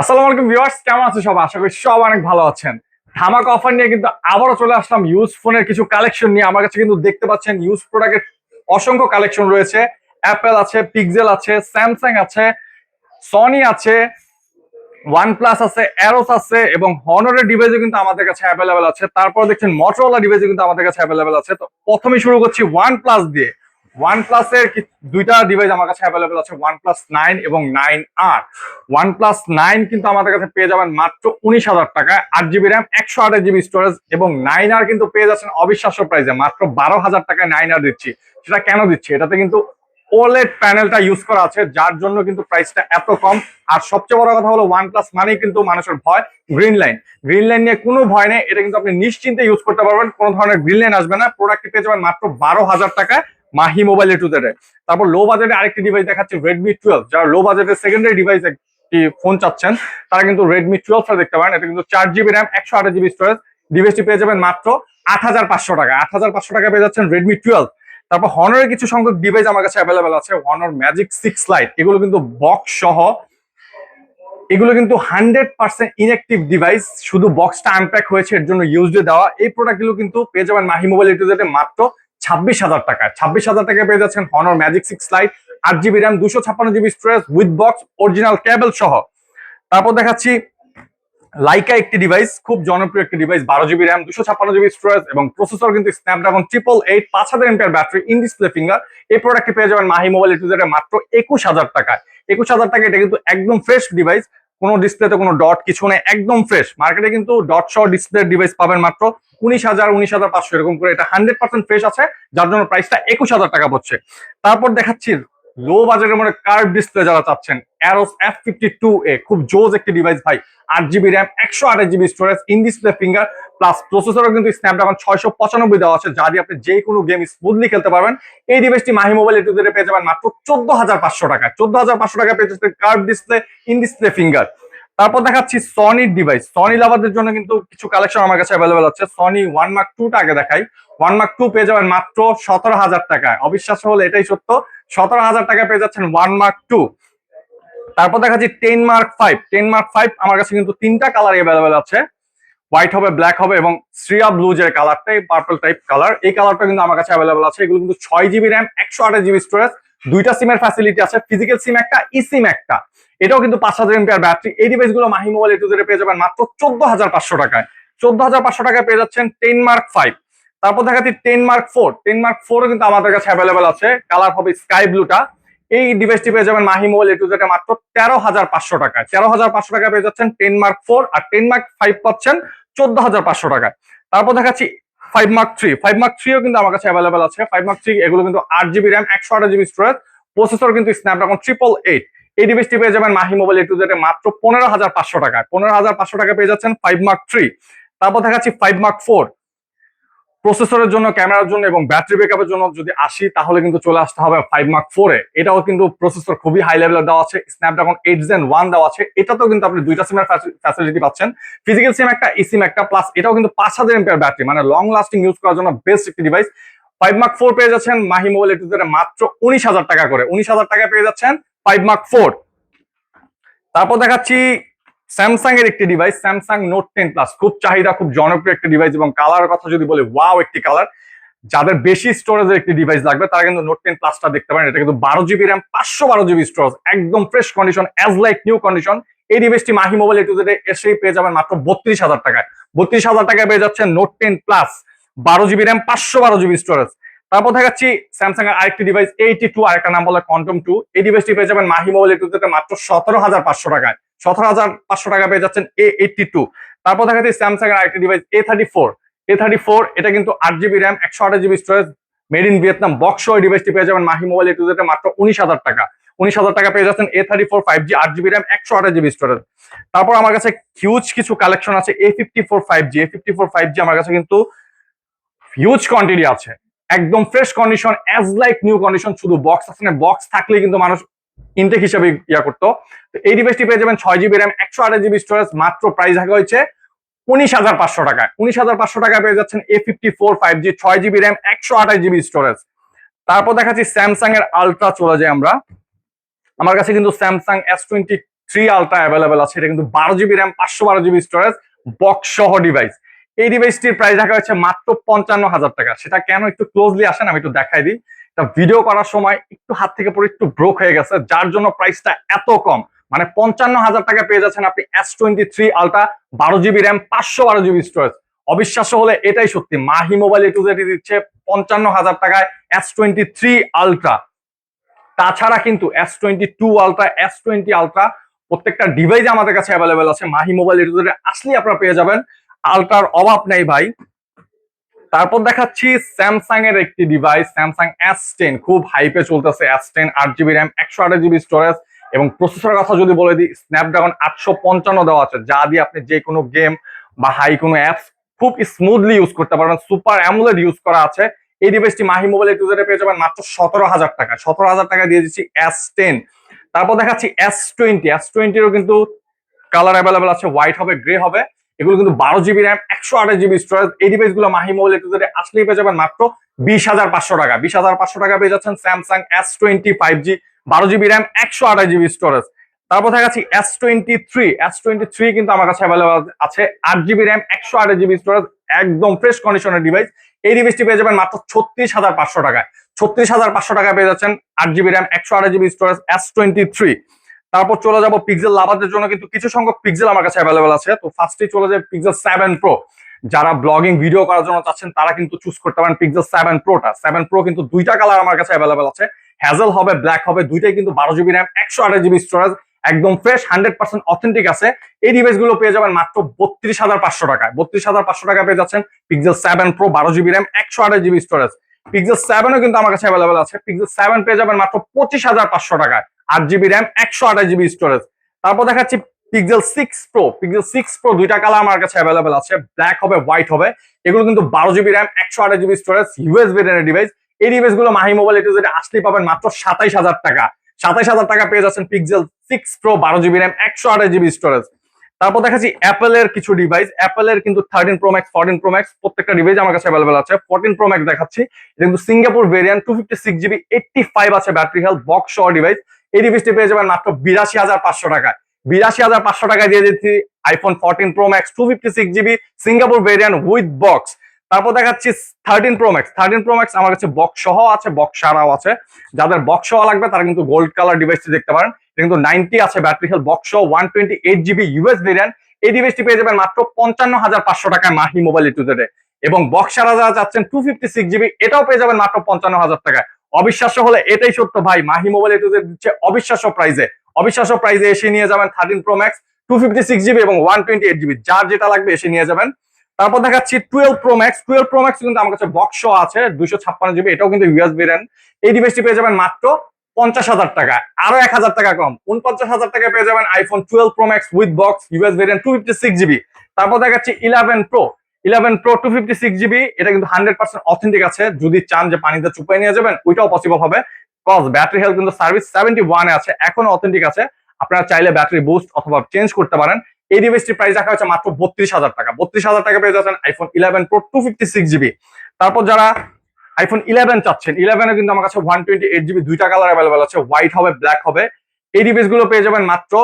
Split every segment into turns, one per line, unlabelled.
আসসালামু আলাইকুম ভিউয়ার্স, কেমন আছেন সবাই? আশা করি সব অনেক ভালো আছেন। ধামাকা অফার নিয়ে কিন্তু আবারও চলে আসলাম ইউজ ফোনের কিছু কালেকশন নিয়ে। আমার কাছে কিন্তু দেখতে পাচ্ছেন ইউজ প্রোডাক্টের অসংখ্য কালেকশন রয়েছে। অ্যাপেল আছে পিক্সেল আছে স্যামসাং আছে সনি আছে ওয়ান প্লাস আছে অ্যারোস আছে এবং হনরের ডিভাইসও কিন্তু আমাদের কাছে অ্যাভেলেবেল আছে। তারপর দেখছেন মোটরোলা ডিভাইসও কিন্তু আমাদের কাছে অ্যাভেলেবেল আছে। তো প্রথমে শুরু করছি ওয়ান প্লাস দিয়ে। ওয়ান প্লাসের দুইটা ডিভাইস আমার কাছে অ্যাভেলেবেল আছে প্লাস নাইন এবং নাইন আর ওয়ান প্লাস নাইন কিন্তু আমাদের কাছে পেয়ে যাবেন মাত্র উনিশ হাজার টাকায়, আট জিবি র্যাম একশো আঠাশ জিবি স্টোরেজ এবং নাইন আর কিন্তু পেয়ে যাচ্ছেন অবিশ্বাস্য প্রাইসে মাত্র বারো হাজার টাকায় নাইন আর দিচ্ছি। সেটা কেন দিচ্ছি? এটাতে কিন্তু ওলেড প্যানেলটা ইউজ করা আছে, যার জন্য কিন্তু প্রাইসটা এত কম। আর সবচেয়ে বড় কথা হলো ওয়ান প্লাস কিন্তু মানুষের ভয় গ্রিন লাইন গ্রিন লাইন নিয়ে কোনো ভয় নেই, এটা কিন্তু আপনি নিশ্চিন্তে ইউজ করতে পারবেন, কোনো ধরনের গ্রিন লাইন আসবে না। প্রোডাক্টটি পেয়ে যাবেন মাত্র বারো হাজার টাকায় মাহি মোবাইল টু জেডে তারপর লো বাজেটে আরেকটি ডিভাইস দেখাচ্ছে রেডমি টুয়েলভ যারা লো বাজেটের সেকেন্ডারি ডিভাইস একটি ফোন চাচ্ছেন, তারা কিন্তু রেডমি টুয়েলভটা দেখতে পারেন। এটা কিন্তু চার জিবি র্যাম একশো আঠাশ জিবি স্টোরেজ ডিভাইসটি পেয়ে যাবেন মাত্র আট হাজার পাঁচশো টাকা। আট হাজার পাঁচশো টাকা পেয়ে যাচ্ছেন রেডমি টুয়েলভ তারপর হনরের কিছু সংখ্যক ডিভাইস আমার কাছে অ্যাভেলেবেল আছে। হনর ম্যাজিক সিক্স লাইট এগুলো কিন্তু বক্স সহ। এগুলো কিন্তু হান্ড্রেড পার্সেন্ট ইনএক্টিভ ডিভাইস শুধু বক্সটা আনপ্যাক হয়েছে, এর জন্য ইউজডে দেওয়া। এই প্রোডাক্টগুলো কিন্তু পেয়ে যাবেন মাহি মোবাইল ইটুজেতে মাত্র ছাব্বিশ হাজার টাকায়। ছাব্বিশ হাজার টাকায় পেয়ে যাচ্ছেন হনর ম্যাজিক সিক্স লাইট আট জিবি র্যাম দুশো ছাপ্পান্ন GB storage with box original cable সহ। তারপর দেখাচ্ছি লাইকা একটি ডিভাইস খুব জনপ্রিয় একটি ডিভাইস বারো জিবি র্যাম দুশো ছাপ্পান্ন জিবি স্টোরেজ এবং প্রসেসর কিন্তু স্ন্যাপড্রাগন ট্রিপল এইট পাঁচ হাজার MPR battery in display finger এই প্রোডাক্টটি পেয়ে যাবেন মাহি মোবাইল ইটুজেটে মাত্র একুশ হাজার টাকায়। একুশ হাজার টাকা এটা কিন্তু একদম ফ্রেশ ডিভাইস কোনো ডিসপ্লেতে কোনো ডট কিছু নেই, একদম ফ্রেশ মার্কেটে কিন্তু ডট সহ ডিসপ্লে ডিভাইস পাবেন মাত্র উনিশ হাজার উনিশ হাজার পাঁচশো, এরকম করে। এটা হান্ড্রেড পার্সেন্ট ফ্রেশ আছে, যার জন্য প্রাইসটা একুশ হাজার টাকা পড়ছে। তারপর দেখাচ্ছি লো বাজারের মধ্যে কার্ভ ডিসপ্লে যারা চাচ্ছেন অ্যারোস এফ ফিফটি টু এ খুব জোজ একটি ডিভাইস ভাই। আট জিবি র্যাম একশো আঠাশ GB storage in display finger plus প্রসেসরও কিন্তু স্ন্যাপড্রাগন ছয়শো পঁচানব্বই দেওয়া আছে, যা দিয়ে আপনি যে কোনো গেম স্মুথলি খেলতে পারবেন। এই ডিভাইসটি মাহি মোবাইল এটু পেয়ে যাবেন মাত্র চোদ্দ হাজার পাঁচশো টাকা চোদ্দ হাজার পাঁচশো টাকা পেয়ে যাচ্ছে ডিসপ্লে ইন ডিসপ্লে ফিঙ্গার তারপর দেখাচ্ছি সনির ডিভাইস সনি লাভারদের জন্য কিন্তু কিছু কালেকশন আমার কাছে অ্যাভেলেবেল আছে। সনি ওয়ান মার্ক টুটা আগে দেখাই। ওয়ান মার্ক টু পেয়ে যাবেন মাত্র সতেরো হাজার টাকায়। অবিশ্বাস হলে এটাই সত্য। সতেরো হাজার টাকায় পেয়ে যাচ্ছেন ওয়ান মার্ক টু তারপর দেখাচ্ছি ten mark five ten mark five আমার কাছে কিন্তু তিনটা কালার অ্যাভেলেবেল আছে। হোয়াইট হবে ব্ল্যাক হবে এবং শ্রিয়া ব্লু যে কালারটাই পার্পল টাইপ কালার এই কালারটা কিন্তু আমার কাছে অ্যাভেলেবেল আছে। এগুলো কিন্তু ছয় জিবি র্যাম একশো আঠাশ জিবি স্টোরেজ দুইটা সিমের ফ্যাসিলিটি আছে ফিজিক্যাল সিম একটা ই সিম একটা। এটাও কিন্তু পাঁচ হাজার এমপিআর ব্যাটারি এই ডিভাইসগুলো মাহি মোবাইল এটু পেয়ে যাবেন মাত্র চোদ্দ হাজার পাঁচশো টাকায়। চোদ্দ হাজার পাঁচশো টাকায় পেয়ে যাচ্ছেন টেন মার্ক ফাইভ তারপর দেখাচ্ছি ten mark four ten mark four কিন্তু আমাদের কাছে অ্যাভেলেবেল আছে। কালার হবে স্কাই ব্লুটা এই ডিভাইসটি পেয়ে যাবেন মাহি মোবাইল এটু মাত্র তেরো হাজার পাঁচশো টাকায়। তেরো হাজার পাঁচশো টাকায় পেয়ে যাচ্ছেন টেন মার্ক ফোর আর টেন মার্ক ফাইভ পাচ্ছেন চোদ্দ হাজার পাঁচশো টাকায়। তারপর দেখাচ্ছি five mark three five mark থ্রিও কিন্তু আমার কাছে অ্যাভেলেবেল আছে। ফাইভ মার্ক থ্রি এগুলো কিন্তু আট জিবি র্যাম একশো আট জিবি স্টোরেজ প্রসেসর কিন্তু স্ন্যাপড্রাগন ট্রিপল এইট এই ডিভাইসটি পেয়ে যাবেন মাহি মোবাইল এটু জেটে মাত্র পনেরো হাজার পাঁচশো টাকা পনেরো হাজার পাঁচশো টাকা পেয়ে যাচ্ছেন ফাইভ মার্ক থ্রি তারপর দেখাচ্ছি ফাইভ মার্ক ফোর প্রসেসরের জন্য, ক্যামেরার জন্য এবং ব্যাটারি ব্যাকআপের জন্য যদি আসি, তাহলে কিন্তু চলে আসতে হবে ফাইভ মার্ক ফোরে এটাও কিন্তু প্রসেসর খুবই হাই লেভেলের দেওয়া আছে স্ন্যাপড্রাগন এইট জেন ওয়ান দেওয়া আছে। এটাতেও কিন্তু আপনি দুইটা সিমের ফ্যাসিলিটি পাচ্ছেন। ফিজিক্যাল সিম একটা ই সিম একটা প্লাস এটাও কিন্তু পাঁচ হাজার এমপিআর ব্যাটারি মানে লং লাস্টিং ইউজ করার জন্য বেস্ট একটি ডিভাইস ফাইভ মার্ক ফোর পেয়ে যাচ্ছেন মাহি মোবাইল এটু মাত্র উনিশ হাজার টাকা করে। উনিশ হাজার টাকা পেয়ে যাচ্ছেন ফাইভ মার্ক ফোর তারপর দেখাচ্ছি স্যামসাং এর একটি device Samsung Note ten plus খুব চাহিদা, খুব জনপ্রিয় একটি ডিভাইস এবং কালার কথা যদি বলে ওয়াও একটি কালার যাদের বেশি স্টোরেজের একটি ডিভাইস লাগবে, তারা কিন্তু নোট টেন প্লাসটা দেখতে পারেন। এটা কিন্তু বারো জিবি র্যাম পাঁচশো বারো জিবি স্টোরেজ একদম fresh condition as like new condition এই ডিভাইসটি মাহি মোবাইল এটু এসেই পেয়ে যাবেন মাত্র বত্রিশ হাজার টাকায়। বত্রিশ হাজার টাকায় পেয়ে যাচ্ছেন নোট টেন প্লাস বারো জিবি র্যাম পাঁচশো বারো জিবি স্টোরেজ তারপর দেখাচ্ছি স্যামসাং এর আরেকটি ডিভাইস এইটি টু আরেকটা নাম বলে কোয়ান্টাম টু এই ডিভাইসটি পেয়ে যাবেন মাহি মোবাইল এটুতে মাত্র সতেরো হাজার পাঁচশো টাকায়। সতেরো হাজার পাঁচশো টাকা পেয়ে যাচ্ছেন এ এইটটি টু তারপর দেখাচ্ছি স্যামসাং এর আরেকটি device A thirty four A thirty four এটা কিন্তু আট জিবি র্যাম একশো আঠাশ GB storage made in Vietnam box ডিভাইসটি পেয়ে যাবেন মাহি মোবাইল এটুতে মাত্র উনিশ হাজার টাকা। উনিশ হাজার টাকা পেয়ে যাচ্ছেন A thirty four five G আট জিবি র্যাম একশো আঠাশ জিবি স্টোরেজ তারপর আমার কাছে হিউজ কিছু কালেকশন আছে A fifty four five G A fifty four five G আমার কাছে কিন্তু হিউজ কোয়ান্টিটি আছে। একদম fresh condition as like new condition শুধু বক্স আছে বক্স থাকলে কিন্তু মানুষ ইনটেক হিসেবে ইয়া করতো। এই ডিভাইসটি পেয়ে যাবেন ছয় জিবি র্যাম একশো আঠাশ জিবি স্টোরেজ মাত্র প্রাইস থাকা হয়েছে উনিশ হাজার পাঁচশো টাকায় উনিশ হাজার পাঁচশো টাকায় পেয়ে যাচ্ছেন A fifty four five G ছয় জিবি র্যাম একশো আঠাশ জিবি স্টোরেজ তারপর দেখাচ্ছি স্যামসাং এর আলট্রা চলে যায় আমরা। আমার কাছে কিন্তু Samsung S twenty three Ultra available আছে। এটা কিন্তু বারো জিবি র্যাম পাঁচশো বারো জিবি স্টোরেজ বক্স সহ ডিভাইস এই ডিভাইসটির প্রাইস রাখা হচ্ছে মাত্র পঞ্চান্ন হাজার টাকা। সেটা কেন একটু ক্লোজলি আসেন আমি একটু দেখাই দিই। ভিডিও করার সময় একটু হাত থেকে পরে একটু ব্রোক হয়ে গেছে, যার জন্য প্রাইসটা এত কম। মানে পঞ্চান্ন হাজার টাকা পেয়ে যাচ্ছেন আপনি এস টোয়েন্টি থ্রি আলট্রা বারো জিবি র্যাম পাঁচশো বারো জিবি স্টোরেজ অবিশ্বাস্য হলে এটাই সত্যি। মাহি মোবাইল এ টু দিচ্ছে পঞ্চান্ন হাজার টাকায় এস টোয়েন্টি থ্রি আলট্রা তাছাড়া কিন্তু S twenty two Ultra S twenty Ultra প্রত্যেকটা ডিভাইস আমাদের কাছে অ্যাভেলেবেল আছে। Mahi mobile A to Z আসলেই আপনারা পেয়ে যাবেন। আলট্রার অভাব নেই ভাই। তারপর দেখাচ্ছি স্যামসাং এর একটি ডিভাইস স্যামসাং এস টেন খুব হাইপে চলতেছে এস টেন আট জিবি র্যাম একশো আট জিবি স্টোরেজ এবং প্রসেসরের কথা যদি বলে দিই স্ন্যাপড্রাগন আটশো পঞ্চান্ন দেওয়া আছে, যা দিয়ে আপনি যে কোনো গেম বা হাই কোনো অ্যাপস খুব স্মুথলি ইউজ করতে পারবেন সুপার অ্যামুলেট ইউজ করা আছে। এই ডিভাইসটি মাহি মোবাইল একটু পেয়ে যাবেন মাত্র সতেরো হাজার টাকা, সতেরো হাজার টাকা দিয়ে দিচ্ছি এস টেন তারপর দেখাচ্ছি এস টোয়েন্টি এস টোয়েন্টিরও কিন্তু কালার অ্যাভেলেবেল আছে হোয়াইট হবে গ্রে হবে। এগুলো কিন্তু বারো জিবি র্যাম একশো আঠাশ জিবি স্টোরেজ এই ডিভাইসগুলো মাহি মোবাইল একটু আসলেই পেয়ে যাবেন মাত্র বিশ হাজার পাঁচশো টাকা। বিশ হাজার পাঁচশো টাকা পেয়ে যাচ্ছেন Samsung S twenty five G বারো জিবি র্যাম একশো আঠাশ জিবি স্টোরেজ তারপর দেখাচ্ছি S twenty three S twenty three কিন্তু আমার কাছে অ্যাভেলেবল আছে। আট জিবি র্যাম একশো আঠাশ জিবি স্টোরেজ একদম ফ্রেশ কন্ডিশনের ডিভাইস এই ডিভাইসটি পেয়ে যাবেন মাত্র ছত্রিশ হাজার পাঁচশো টাকায়। ছত্রিশ হাজার পাঁচশো টাকা পেয়ে যাচ্ছেন আট জিবি র্যাম একশো আঠাশ GB storage S twenty three তারপর চলে যাব পিক্সেল লাভারদের জন্য কিন্তু কিছু সংখ্যক পিক্সেল আমার কাছে অ্যাভেলেবল আছে। তো ফার্স্টে চলে যায় পিক্সেল সেভেন প্রো যারা ব্লগিং ভিডিও করার জন্য চাচ্ছেন, তারা কিন্তু চুজ করতে পারেন পিক্সেল সেভেন প্রোটা সেভেন প্রো কিন্তু দুইটা কালার আমার কাছে অ্যাভেলেবল আছে। হ্যাজেল হবে ব্ল্যাক হবে, দুইটাই কিন্তু বারো জিবি র্যাম একশো আঠাশ জিবি স্টোরেজ একদম ফ্রেশ হান্ড্রেড পার্সেন্ট অথেন্টিক আছে। এই ডিভাইসগুলো পেয়ে যাবেন মাত্র বত্রিশ হাজার পাঁচশো টাকায়। বত্রিশ হাজার পাঁচশো টাকা পেয়ে যাচ্ছেন পিক্সেল সেভেন প্রো বারো জিবি র্যাম একশো আঠাশ জিবি স্টোরেজ পিক্সেল সেভেনও কিন্তু আমার কাছে অ্যাভেলেবল আছে। পিক্সেল সেভেন পেয়ে যাবেন মাত্র পঁচিশ হাজার পাঁচশো টাকায়। আট জিবি র্যাম একশো আঠাশ জিবি স্টোরেজ তারপর দেখাচ্ছি Pixel six Pro Pixel six Pro দুইটা কালার আমার কাছে অ্যাভেলেবল আছে। ব্ল্যাক হবে হোয়াইট হবে। এগুলো কিন্তু বারো জিবি র্যাম একশো আঠাশ জিবি স্টোরেজ ইউএস ভেরিয়েন্টের ডিভাইস এই ডিভাইসগুলো মাহি মোবাইল একটু যেটা আসলেই পাবেন মাত্র সাতাইশ হাজার টাকা। সাতাইশ হাজার টাকা পেয়ে যাচ্ছেন পিক্সেল সিক্স প্রো বারো জিবি র্যাম একশো আঠাশ জিবি স্টোরেজ তারপর দেখাচ্ছি অ্যাপেল এর কিছু ডিভাইস অ্যাপেল এর কিন্তু thirteen Pro Max fourteen Pro Max প্রত্যেকটা ডিভাইস আমার কাছে অ্যাভেলেবল আছে। ফোরটিন প্রো ম্যাক্স দেখাচ্ছি। কিন্তু Singapore variant two fifty six GB eighty five আছে ব্যাটারি হেলথ বক্স সহ ডিভাইস এই ডিভাইসটি পেয়ে যাবেন মাত্র বিরাশি হাজার পাঁচশো টাকায়। বিরাশি হাজার পাঁচশো টাকায় দিয়ে দিচ্ছি iPhone fourteen Pro Max two fifty six GB Singapore variant with box তারপর দেখাচ্ছি thirteen Pro Max thirteen Pro Max আমার কাছে বক্স সহ আছে বক্স সারাও আছে। যাদের বক্স সহ লাগবে তারা কিন্তু গোল্ড কালার ডিভাইসটি দেখতে পারেন। কিন্তু নাইনটি আছে battery health box one twenty eight GB US variant এই ডিভাইসটি পেয়ে যাবেন মাত্র পঞ্চান্ন হাজার পাঁচশো টাকায় মাহি মোবাইল এবং বক্স ছাড়া যারা চাচ্ছেন টু ফিফটি সিক্স জিবি এটাও পেয়ে যাবেন মাত্র পঞ্চান্ন হাজার টাকায়। অবিশ্বাস্য হলে এটাই সত্য ভাই, মাহি মোবাইল টুজেড দিচ্ছে অবিশ্বাস্য প্রাইজে অবিশ্বাস্য প্রাইজে এসে নিয়ে যাবেন thirteen Pro Max two fifty six GB এবং ওয়ান টোয়েন্টি এইট জিবি যার যেটা লাগবে এসে নিয়ে যাবেন। তারপর দেখাচ্ছি twelve Pro Max twelve Pro Max কিন্তু আমার কাছে বক্স আছে, দুইশো ছাপ্পান্ন জিবি এটাও কিন্তু ইউএস ভেরিয়েন্ট এই ডিভাইসটি পেয়ে যাবেন মাত্র পঞ্চাশ হাজার টাকা, আরও এক হাজার টাকা কম। উনপঞ্চাশ হাজার টাকা পেয়ে যাবেন iPhone twelve Pro Max with box US variant two fifty six GB তারপর দেখাচ্ছি eleven Pro eleven Pro two fifty six GB এটা কিন্তু হান্ড্রেড পার্সেন্ট অথেন্টিক আছে। যদি চান যে পানিতে চুপাই নিয়ে যাবেন, ওইটাও পসিবল হবে। কজ ব্যাটারি হেলথ কিন্তু সার্ভিস সেভেন্টি ওয়ানে আছে, এখনও অথেন্টিক আছে। আপনারা চাইলে ব্যাটারি বুস্ট অথবা চেঞ্জ করতে পারেন। এই ডিভাইসটির প্রাইস রাখা হয়েছে মাত্র বত্রিশ হাজার টাকা। বত্রিশ হাজার টাকা পেয়ে যাচ্ছেন iPhone eleven Pro two fifty six GB তারপর যারা আইফোন ইলেভেন চাচ্ছেন। ইলেভেনে কিন্তু আমার কাছে ওয়ান টোয়েন্টি এইট জিবি দুইটা কালার অ্যাভেলেবেল আছে। হোয়াইট হবে ব্ল্যাক হবে। এই ডিভাইসগুলো পেয়ে যাবেন মাত্র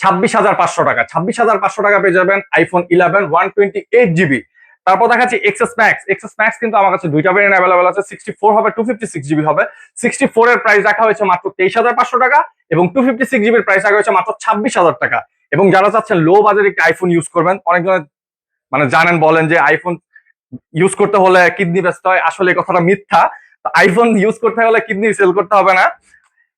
ছাব্বিশ হাজার পাঁচশো টাকা। ছাব্বিশ হাজার পাঁচশো টাকা পেয়ে যাবেন iPhone eleven one twenty eight GB তারপর দেখাচ্ছি এক্সএস ম্যাক্স এক্সএস ম্যাক্স কিন্তু আমার কাছে দুইটা ভেরিয়েন্ট অ্যাভেলেবেল আছে। সিক্সটি ফোর হবে টু ফিফটি সিক্স জিবি হবে। সিক্সটি ফোর এর প্রাইস রাখা হয়েছে মাত্র তেইশ হাজার পাঁচশো টাকা এবং টু ফিফটি সিক্স জিবির প্রাইস রাখা হয়েছে মাত্র ছাব্বিশ হাজার টাকা। এবং যারা চাচ্ছেন লো বাজারে একটি আইফোন ইউজ করবেন অনেকজন মানে জানেন, বলেন যে আইফোন ইউজ করতে হলে কিডনি ব্যস্ত হয়। আসলে কথাটা মিথ্যা। আইফোন ইউজ করতে হলে কিডনি সেল করতে হবে না।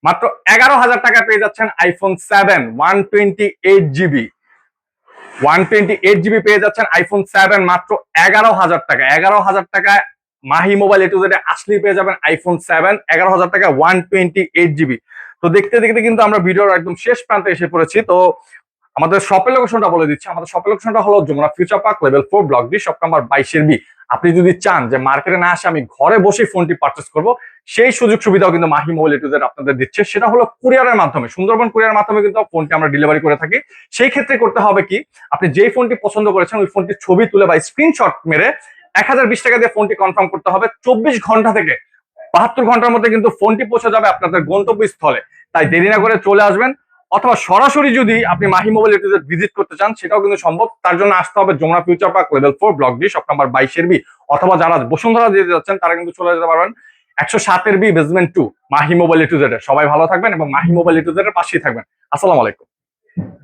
মাত্র এগারো হাজার টাকা পেয়ে যাচ্ছেন iPhone seven one twenty eight GB one twenty eight GB পেয়ে যাচ্ছেন আইফোন সেভেন মাত্র এগারো হাজার টাকা। এগারো হাজার টাকায় মাহি মোবাইল এটু জেডে আসলেই পেয়ে যাবেন আইফোন সেভেন এগারো হাজার টাকা ওয়ান টোয়েন্টি এইট জিবি তো দেখতে দেখতে কিন্তু আমরা ভিডিওর একদম শেষ প্রান্তে এসে পড়েছি। তো আমাদের শপের লোকেশনটা বলে দিচ্ছি। আমাদের শপের লোকেশনটা হলো Jamuna future park level four block D shop number বাইশের বি আপনি যদি চান যে মার্কেটে না আসে, আমি ঘরে বসে ফোনটি পারচেস করব। সেই সুযোগ সুবিধাও কিন্তু মাহি মোবাইল এটুজেড আপনাদের দিচ্ছে। সেটা হলো কুরিয়ারের মাধ্যমে, সুন্দরবন কুরিয়ার মাধ্যমে কিন্তু ফোনটি আমরা ডেলিভারি করে থাকি। সেই ক্ষেত্রে করতে হবে কি, আপনি যেই ফোনটি পছন্দ করেছেন, ওই ফোনটির ছবি তুলে বা স্ক্রিনশট মেরে এক হাজার বিশ টাকা দিয়ে ফোনটি কনফার্ম করতে হবে। চব্বিশ ঘণ্টা থেকে বাহাত্তর ঘণ্টার মধ্যে কিন্তু ফোনটি পৌঁছে যাবে আপনাদের গন্তব্যস্থলে। তাই দেরি না করে চলে আসবেন। অথবা সরাসরি যদি আপনি মাহি মোবাইল এটুজেড ভিজিট করতে চান, সেটাও কিন্তু সম্ভব। তার জন্য আসতে হবে Jamuna future park level four block D shop number বাইশের বি অথবা যারা বসুন্ধরা যেতে যাচ্ছেন, তারা কিন্তু চলে যেতে পারবেন। একশো সাতের B basement two Mahi mobile A to Z সবাই ভালো থাকবেন এবং মাহি মোবাইল এটুজেড এর পাশেই থাকবেন। আসসালামু আলাইকুম।